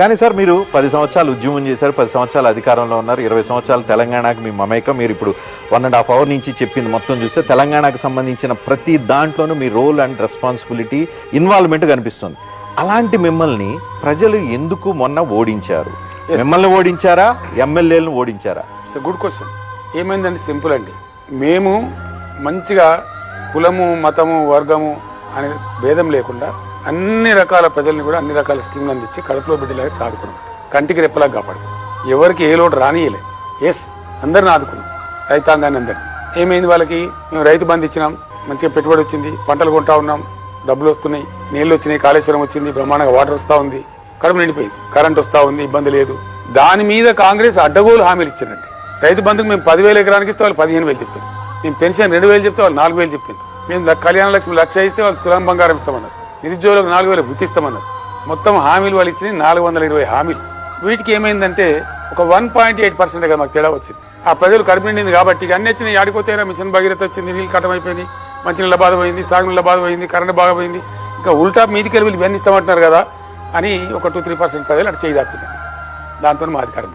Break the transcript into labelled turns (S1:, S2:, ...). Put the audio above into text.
S1: కానీ సార్ మీరు పది సంవత్సరాలు ఉద్యమం చేశారు పది సంవత్సరాలు అధికారంలో ఉన్నారు ఇరవై సంవత్సరాలు తెలంగాణకు మీ మమేకం. మీరు ఇప్పుడు వన్ అండ్ హాఫ్ అవర్ నుంచి చెప్పింది మొత్తం చూస్తే తెలంగాణకు సంబంధించిన ప్రతి దాంట్లోనూ మీ రోల్ అండ్ రెస్పాన్సిబిలిటీ ఇన్వాల్వ్మెంట్ కనిపిస్తుంది. అలాంటి మిమ్మల్ని ప్రజలు ఎందుకు మొన్న ఓడించారు? మిమ్మల్ని ఓడించారా? ఎమ్మెల్యేలను ఓడించారా?
S2: ఇట్స్ గుడ్ క్వశ్చన్ ఏమైందంటే సింపుల్ అండి. మేము మంచిగా కులము మతము వర్గము అనే భేదం లేకుండా అన్ని రకాల ప్రజల్ని కూడా అన్ని రకాల స్కీమ్లు అందించి కడుపులో బిడ్డలాగా సాదుకున్నాం కంటికి రెప్పలాగా కాపాడుకున్నాం. ఎవరికి ఏ లోటు రానియలే ఎస్ అందరిని ఆదుకున్నాం. రైతాంగాన్ని అందరినీ. ఏమైంది వాళ్ళకి? మేము రైతు బంధు ఇచ్చినాం. మంచిగా పెట్టుబడి వచ్చింది. పంటలు కొంటా ఉన్నాం. డబ్బులు వస్తున్నాయి. నీళ్ళు వచ్చినాయి. కాళేశ్వరం వచ్చింది. బ్రహ్మాండంగా వాటర్ వస్తూ ఉంది. కడుపు నిండిపోయింది. కరెంట్ వస్తూ ఉంది. ఇబ్బంది లేదు. దాని మీద కాంగ్రెస్ అడ్డగోలు హామీలు ఇచ్చిందండి. రైతు బంధుకు మేము పదివేల ఎకరానికి ఇస్తే వాళ్ళు పదిహేను వేలు చెప్పింది. మేము పెన్షన్ రెండు వేలు చెప్తే వాళ్ళు నాలుగు వేలు చెప్పింది. మేము కళ్యాణ లక్ష్మి లక్ష ఇస్తే వాళ్ళు తులం బంగారం ఇస్తామన్నారు. నిరుద్యోగులకు నాలుగు వేలు గుర్తిస్తామన్నారు మొత్తం హామీలు వాళ్ళు ఇచ్చినాయి నాలుగు వందల ఇరవై హామీలు. వీటికి ఏమైందంటే ఒక వన్ పాయింట్ ఎయిట్ పర్సెంట్ మాకు తేడా వచ్చింది. ఆ ప్రజలు కడుపు కాబట్టి ఇక అన్ని వచ్చినాయి. ఆడిపోతే మిషన్ భగీరథ వచ్చింది నీళ్ళు కట్టమైపోయింది మంచినీళ్ళ బాధ పోయింది సాగునీళ్ళ బాధ పోయింది కరెంట్ బాగా పోయింది. ఇంకా ఉల్టా మీదికి వెళ్ళి వీళ్ళు ఇవన్నీ ఇస్తామంటున్నారు కదా అని ఒక టూ త్రీ పర్సెంట్ ప్రజలు అటు చేయి దాపింది. దాంతో మా అధికారం